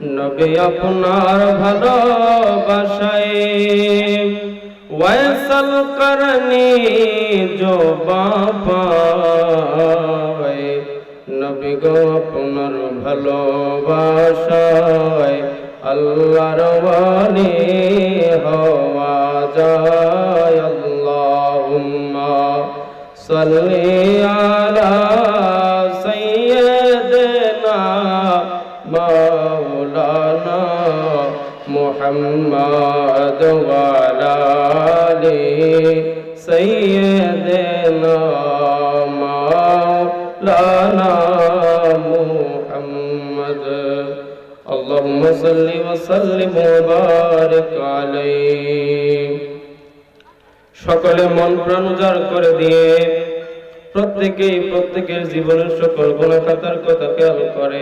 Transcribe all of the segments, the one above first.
নবী আপনার ভালোবাসায়। ওয়াসল করনি জো বাবা নবী গো আপনার ভালোবাসায় আল্লাহর ওয়ালি হওয়া যায়। আল্লাহুম্মা সাল্লি আলা সাইয়্যিদিনা মাওলানা محمد وعلى آل سيدنا مولانا محمد اللهم صل وسلم وبارك عليه সকলে মন প্রাণ উজাড় করে দিয়ে প্রত্যেকেই প্রত্যেকের জীবনের সকল গুণা খাতার কথা খেয়াল করে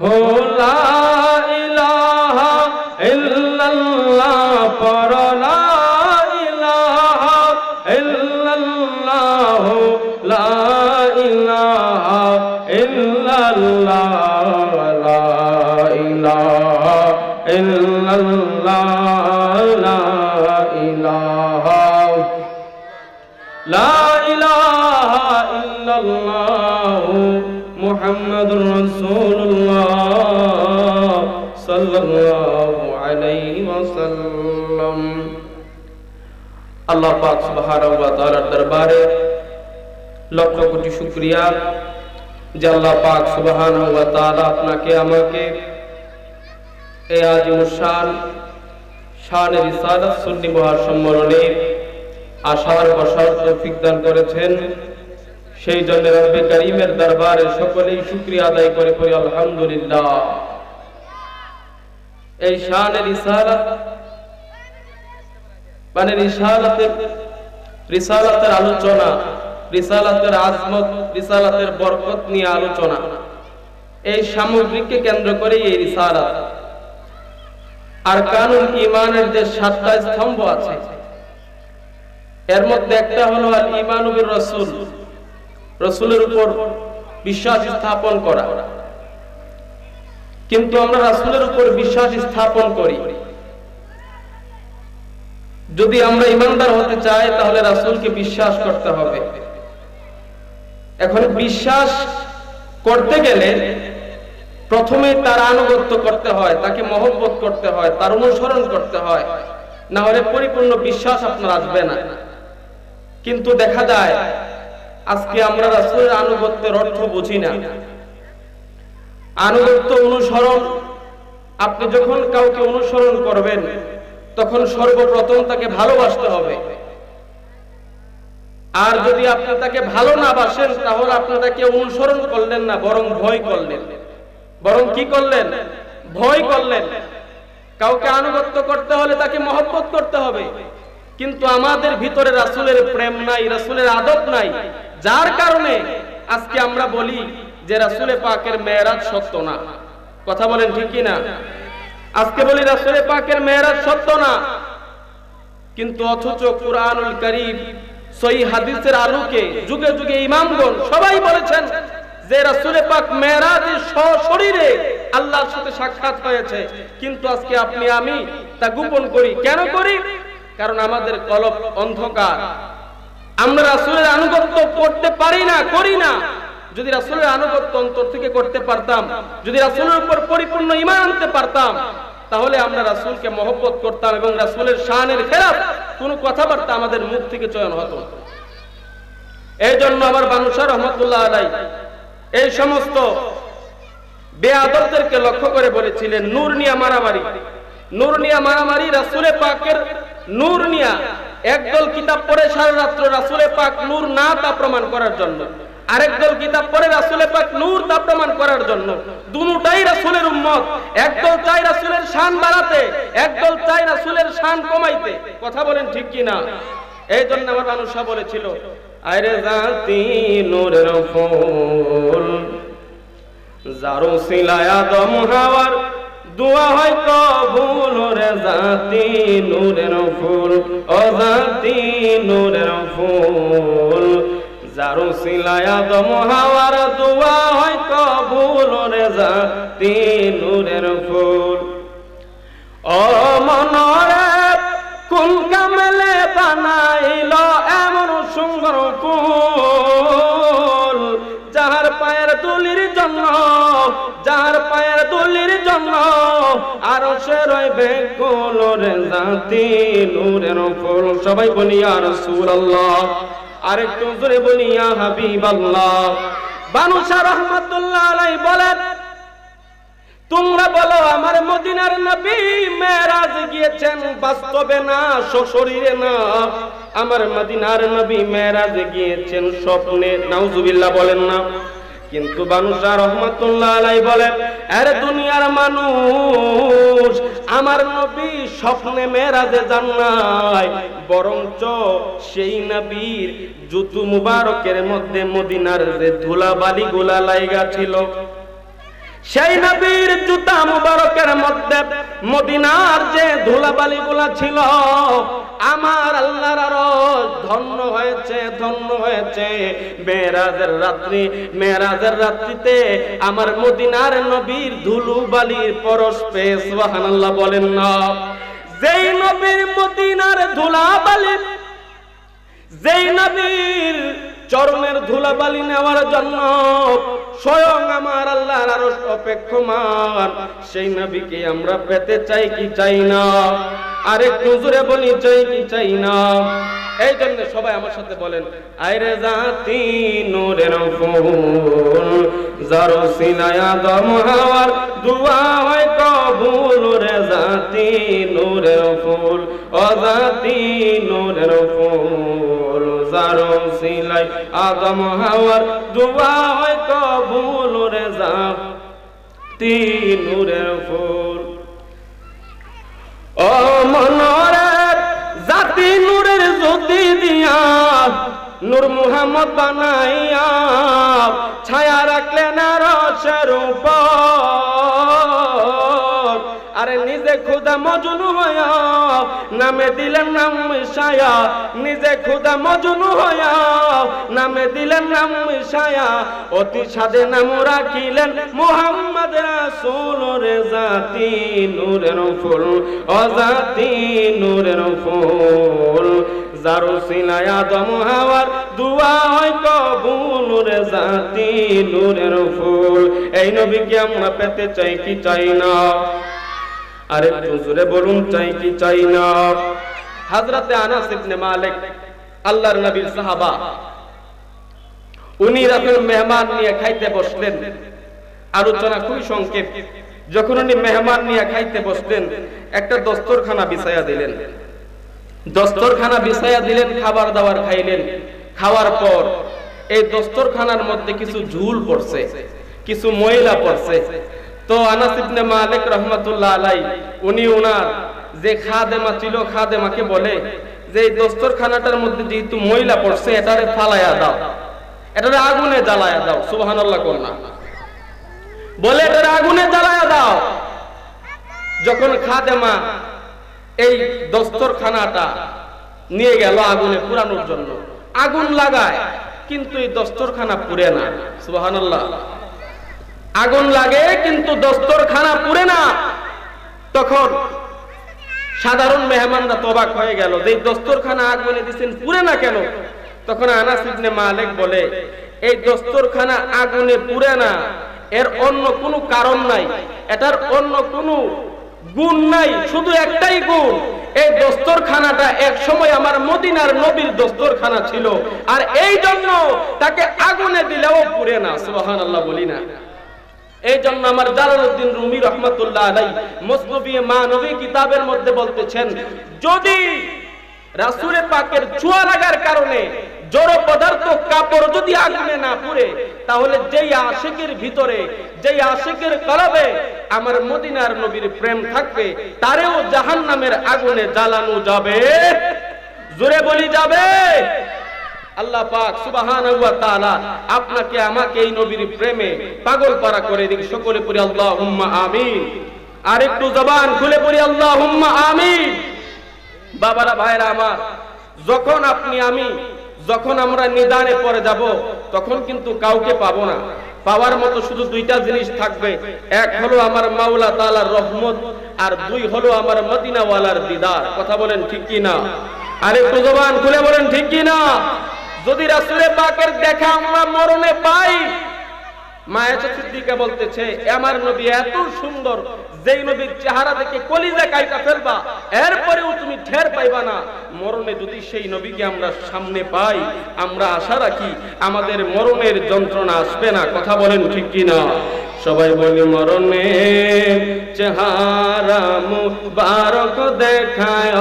Oh. الله محمد رسول الله صلى الله عليه وسلم আল্লাহ পাক সুবহানাহু ওয়া তাআলার দরবারে লক্ষ কোটি শুকরিয়া যে আল্লাহ পাক সুবহানাহু ওয়া তাআলা আপনাকে আমাকে এই আজিমুশান শানে রিসালাত সুন্নি মহাসম্মেলনে আশার বসার তৌফিক দান করেছেন সেই জন্য রব্বে করিমের দরবারে সকলেই শুকরিয়া আদায় করে পড়ি, আলহামদুলিল্লাহ। এই শানে রিসালাত মানে রিসালাতের রিসালাতের আলোচনা, রিসালাতের আজমত, রিসালাতের বরকত নিয়ে আলোচনা। এই সামগ্রিককে কেন্দ্র করে এই রিসালাত। আর কানুন ইমানের যে সাতটা স্তম্ভ আছে, এর মধ্যে একটা হলো আল ইমানুবির রসুল রসুলের উপর বিশ্বাস স্থাপন করা। কিন্তু আমরা রাসুলের উপর বিশ্বাস স্থাপন করি। যদি আমরা ইমানদার হতে চাই, তাহলে রাসুলকে বিশ্বাস করতে হবে। এখন বিশ্বাস করতে গেলে প্রথমে তার আনুগত্য করতে হয়, তাকে মহব্বত করতে হয়, তার অনুসরণ করতে হয়। না হলে পরিপূর্ণ বিশ্বাস আপনার আসবে না। কিন্তু দেখা যায় আজকে আমরা রাসুলের আনুগত্যের অর্থ বুঝি না। আনুগত্য অনুসরণ, আপনি যখন কাউকে অনুসরণ করবেন, তখন সর্বপ্রথম তাকে ভালোবাসতে হবে। আর যদি আপনি তাকে ভালো না বাসেন, তাহলে আপনি তাকে অনুসরণ করলেন না, বরং ভয় করলেন। বরং কি করলেন? ভয় করলেন। কাউকে আনুগত্য করতে হলে তাকে মহব্বত করতে হবে। কিন্তু আমাদের ভিতরে রাসুলের প্রেম নাই, রাসুলের আদব নাই। যার কারণে আজকে আমরা বলি যে রাসুলে পাকের মেয়েরাজ সত্য না। কথা বলেন ঠিকই না আজকে বলি রাসুলে পাকের মেয়েরাজ সত্য না। কিন্তু অথচ কুরআনুল করিম সই হাদিসের আলোকে যুগে যুগে ইমামগণ সবাই বলেছেন যে রাসুলে পাক মেরাজে সশরীরে আল্লাহর সাথে সাক্ষাৎ হয়েছে। কিন্তু আজকে আপনি, আমি তা গোপন করি। কেন করি? কারণ আমাদের কলব অন্ধকার। আমরা রাসুলের আনুগত্য করতে পারি না, করি না। যদি রাসূলের আনুগত্য অন্তর থেকে করতে পারতাম, যদি রাসূলের উপর পরিপূর্ণ ঈমান আনতে পারতাম, তাহলে আমরা রাসূলকে মহব্বত করতাম এবং রাসূলের শানের খেলাফ কোনো কথাবার্তা আমাদের মুখ থেকে চয়ন হতো এই জন্য আমার বানুষা রহমতুল্লাহ আলাই এই সমস্ত বেআদবদেরকে লক্ষ্য করে বলেছিলেন, নূর নিয়া মারামারি। নূর নিয়া মারামারি রাসূলে পাকের নূর নিয়া একদল কিতাব পড়ে সারা রাত্র রাসুলে পাক নূর না তা প্রমাণ করার জন্য। আরেক দল কিতাব পড়ে রাসূলে পাক নূর তা প্রমাণ করার জন্য। দুটাই রাসূলের উম্মত। একদল চাই রাসূলের শান বাড়াতে, একদল চাই রাসূলের শান কমাইতে। কথা বলেন ঠিক কি না এই জন্য আমার মানুষরা বলেছিল, আরে জাতি নূরের ফুল যারো সিলায় আদম হাওয়ার দোয়া হয় কবুল রে জাতি নূরের ফুল, ও জাতি নূরের ফুল। যারো সিলায় আদম হাওয়ার দোয়া হয় কবুল রে জাতি নূরের ফুল। ও মনরে কোন কামেলে বানাইল এমন সুন্দর ফুল, যাহার পায়ের তুলির জন্য আরও সে রইবে কোলরে জাতি, নূরের ফুল। সবাই বলি আর সুরাল্লাহ আরেকটু জোরে বলি বানুশা রহমাতুল্লাহ আলাই বলেন, তোমরা বলো, আমার মদিনার নবী মেরাজ গিয়েছেন, বাস্তবে না, সশরীরে না? আমার মদিনার নবী মেরাজ গিয়েছেন, স্বপ্নে। নাউজুবিল্লাহ বলেন না। কিন্তু বানুষা রহমাতুল্লাহ আলাই বলেন আরে দুনিয়ার মানুষ, আমার নবী স্বপ্নে মেরাজে যান নাই, বরঞ্চ সেই নবীর জুতু মুবারকের মধ্যে মদিনার যে ধুলাবালি গোলা লাইগা ছিল, সেই নবীর জুতা মুবারকের মধ্যে মদিনার যে ধুলাবালি গুলা ছিল আমার আল্লাহর আরজ ধন্য হয়েছে ধন্য হয়েছে। মেরাজের রাত্রি মেরাজের রাত্রিতে আমার মদিনার নবীর ধুলু বালির পরশ পেয়ে সুবহানাল্লাহ বলেন না। যেই নবীর মদিনার ধুলাবালি, যেই নবীর চরণের ধুলাবালি নেওয়ার জন্য স্বয়ং আমার আল্লাহর আরও অপেক্ষমান সেই নবীকে আমরা পেতে চাই কি চাই না? আরেকটু জোরে বলি, চাই কি চাই না? এই জন্য সবাই আমার সাথে বলেন, আইরে জাতি নূরের ফুল, যারো সিনায় আদম হাওয়ার দুয়া হয় কবুল রে জাতি নূরের ফুল ও জাতি নূরের ফুল। সিলাই আদম হাওয়ার দুয়া হয় কবুল রে জাতি নূরের ফুল। ও মনরে জাতি নূরের জ্যোতি দিয়া, নূর মুহাম্মদ বানাইয়া, ছায়া রাখলেন রসের উপর। নিজে খুদা মজনু হয়া, নামে দিলেন নাম মিশায়া। নিজে খুদা হয়া, নামে দিলেন নাম মিশায়া। অতি সাদে নাম রাখিলেন মুহাম্মদ রে জাতি নূরের ফুল, অজাতি নূরের ফুল। যারো সিনায় আদম হাওয়ার দুয়া হয় কবুল রে জাতি নূরের ফুল। এই নবীকে আমরা পেতে চাই কি চাই না? আরে জোরে বলুন, চাই কি চাই না? হযরতে আনাস ইবনে মালিক, আল্লাহর নবীর সাহাবা, উনি যখন মেহমান নিয়ে খাইতে বসলেন। আলোচনা খুবই সংক্ষেপ যখন উনি মেহমান নিয়ে খাইতে বসলেন, একটা দস্তরখানা বিছায়া দিলেন। দস্তরখানা বিছায়া দিলেন, খাবার দাবার খাইলেন। খাওয়ার পর এই দস্তরখানার মধ্যে কিছু ঝুল পড়ছে, কিছু ময়লা পড়ছে। তো আনাস ইবনে মালিক রহমাতুল্লাহ আলাই, উনি ওনার যে খাদেমা ছিল, খাদেমাকে বলে যে এই দস্তরখানাটার মধ্যে যেহেতু ময়লা পড়ছে, এটারে ফালায়া দাও, এটারে আগুনে জ্বালায়া দাও, সুবহানাল্লাহ কন্যা বলে এটারে আগুনে জ্বালায়া দাও। যখন খাদেমা এই দস্তরখানাটা নিয়ে গেল আগুনে পুরানোর জন্য, আগুন লাগায়, কিন্তু এই দস্তরখানা পুড়ে না, সুবহানাল্লাহ। আগুন লাগে, কিন্তু দস্তরখানা পুড়ে না। তখন সাধারণ মেহমানরা তবাক হয়ে গেল, যে দস্তরখানা আগুনে দিচ্ছেন পুড়ে না কেন? তখন আনাস ইবনে মালিক বলে, এই দস্তরখানা আগুনে পুড়ে না, এর অন্য কোনো কারণ নাই, এটার অন্য কোনো গুণ নাই, শুধু একটাই গুণ, এই দস্তরখানাটা এক সময় আমার মদিনার নবীর দস্তরখানা ছিল, আর এই জন্য তাকে আগুনে দিলেও পুড়ে না। সুবাহান আল্লাহ বলি না। এই জন্য আমার জালালউদ্দিন রুমি রহমতুল্লাহ আলাই মসনবী মানবী কিতাবের মধ্যে বলতেছেন, যদি রাসূলে পাকের চুয়া লাগার কারণে জড় পদার্থ কাপড় যদি আগুনে না পুড়ে, তাহলে যেই আশিকের ভিতরে, যেই আশিকের কলবে আমার মদিনার নবীর প্রেম থাকবে, তারেও জাহান্নামের আগুনে জ্বালানো যাবে। জোরে বলি যাবে। আল্লাহ পাক তাআলা আপনাকে, আমাকে এই নবীর প্রেমে পাগল পারা করে দিক। সকলে পড়ি আল্লাহুম্মা আমিন। আর একটু জবান খুলে পড়ি আল্লাহুম্মা আমিন। বাবারা ভাইরা আমার, যখন আপনি, আমি যখন আমরা নিদানে পরে যাব, তখন কিন্তু কাউকে পাবো না। পাওয়ার মতো শুধু দুইটা জিনিস থাকবে। এক হলো আমার মাওলা তাআলার রহমত, আর দুই হলো আমার মদিনাওয়ালার দিদার। কথা বলেন ঠিক কি না আর একটু জবান খুলে বলেন ঠিক কি না যদি রাসুলের পাকের দেখা আমরা মরণে পাই মায়া সিদ্দিকা বলতেছে আমার নবী এত সুন্দর, যেই নবীর চেহারা দেখে কলিজা কাইটা ফেলবা, এরপরেও তুমি ঠের পাইবা না। মরণে যদি সেই নবীকে আমরা সামনে পাই, আমরা আশা রাখি আমাদের মরণের যন্ত্রণা আসবে না। কথা বলেন ঠিক কি না সবাই বলি মরণে চেহারা মুবারক দেখায়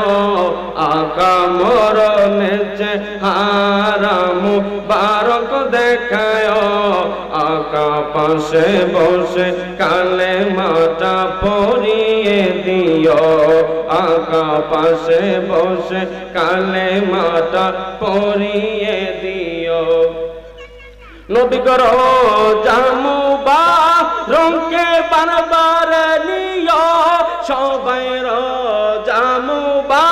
আকা মরণে চেহারা মুবারক দেখায় আকা পাশে বসে কালে মাটা পরিয়ে দিও আকা পাশে বসে কালে মাটা পরিয়ে দিও নবী করো জামু রঙকে বারবার নিও সবাই র জামু বা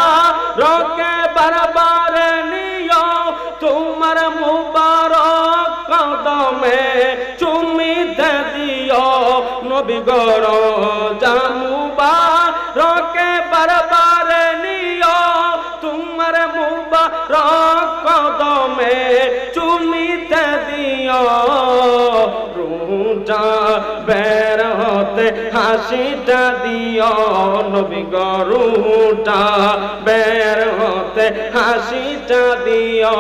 রঙকে বারবার নিও তোমার মুবারক কদমে চুমিতে দিও নবী করো জামু বা রঙকে বারবার নিও তোমার মুবারক কদমে চুমিতে দিও রুজা বের হতে হাসিটা দিও নবী গরুটা। বের হতে হাসিটা দিও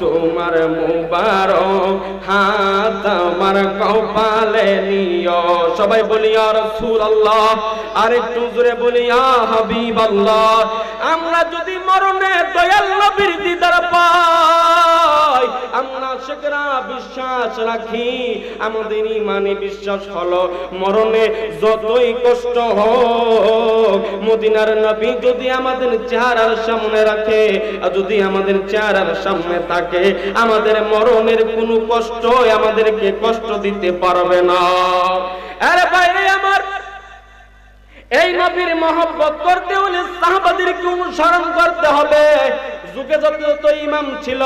তোমার মুবারক, হাত আমার কপালে নিও। সবাই বলি আর রাসূলুল্লাহ। আর একটু জোরে বলি, ইয়া হাবিবাল্লাহ। আমরা যদি মরণে দয়াল নবীর দিদার সেকরা বিশ্বাস রাখি, আমাদের ইমানে বিশ্বাস হলো মরণে যতই কষ্ট হোক, মদিনার নবী যদি আমাদের চেহারার সামনে রাখে, আর যদি আমাদের চেহারার সামনে থাকে, আমাদের মরণের কোনো কষ্ট আমাদেরকে কষ্ট দিতে পারবে না। আরে বাইরে আমার, এই নবীর মহব্বত করতে হলে সাহাবাদেরকে অনুসরণ করতে হবে। যুগে যত যত ইমাম ছিল,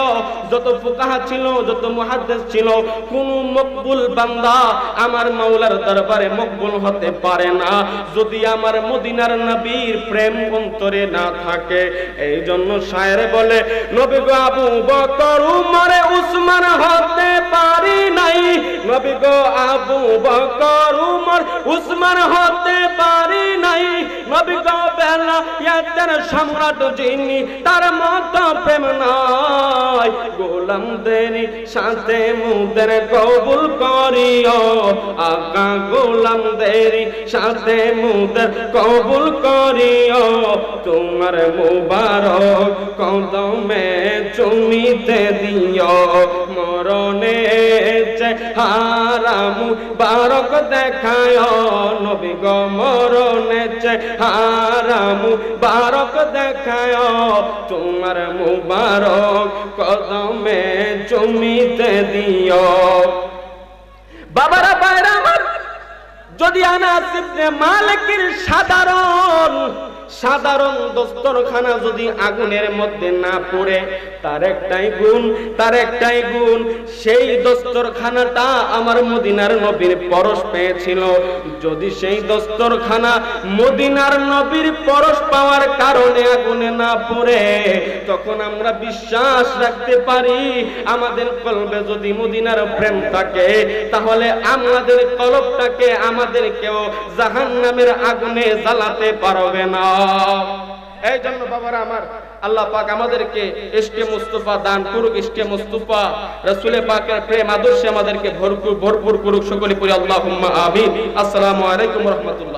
যত ফুকাহা ছিল, যত মুহাদ্দিস ছিল, কোন মকবুল বান্দা আমার মাওলার দরবারে মকবুল হতে পারে না। যদি আমার মদিনার নবীর প্রেম অন্তরে না থাকে এই জন্য শায়ের বলে, নবী গো আবু বকর, উমরে উসমান হতে পারি নাই। নবী গো আবু বকর, উমর উসমান হতে পারি নাই। নবী গো বেলা ইয়াতের সম্রাট যিনি, তার মত প্রেম নাই। গোলামদের সাথে মুদের কবুল করিও। আকা গোলামদের সাথে মুদের কবুল করিও। তোমার মুবারক কদমে চুমিতে দিও। মরণে হারামু বারক দেখায় নবী গো মরণে হারামু বারক দেখায় তোমার মুবারক কদমে চুমিতে দিও বাবারা বাইরা যদি ইবনে মালিকের সাধারণ সাধারণ দস্তরখানা যদি আগুনের মধ্যে না পড়ে, তার একটাই গুণ, তার একটাই গুণ, সেই দস্তরখানাটা আমার মদিনার নবীর পরশ পেয়েছিল। যদি সেই দস্তরখানা মদিনার নবীর পরশ পাওয়ার কারণে আগুনে না পড়ে, তখন আমরা বিশ্বাস রাখতে পারি, আমাদের কলবে যদি মদিনার প্রেম থাকে, তাহলে আমাদের কলবটাকে আমাদেরকেও জাহান্নামের আগুনে জ্বালাতে পারবে না। এই জন্য বাবারা আমার আল্লাহ পাক আমাদেরকে ইশকে মুস্তফা দান করুক ইশকে মুস্তফা। রাসূলে পাকের প্রেম আদর্শে আমাদেরকে ভরপুর ভরপুর করুক। সকলে পড়ি আল্লাহুম্মা আমিন। আসসালামু আলাইকুম রাহমাতুল্লাহ।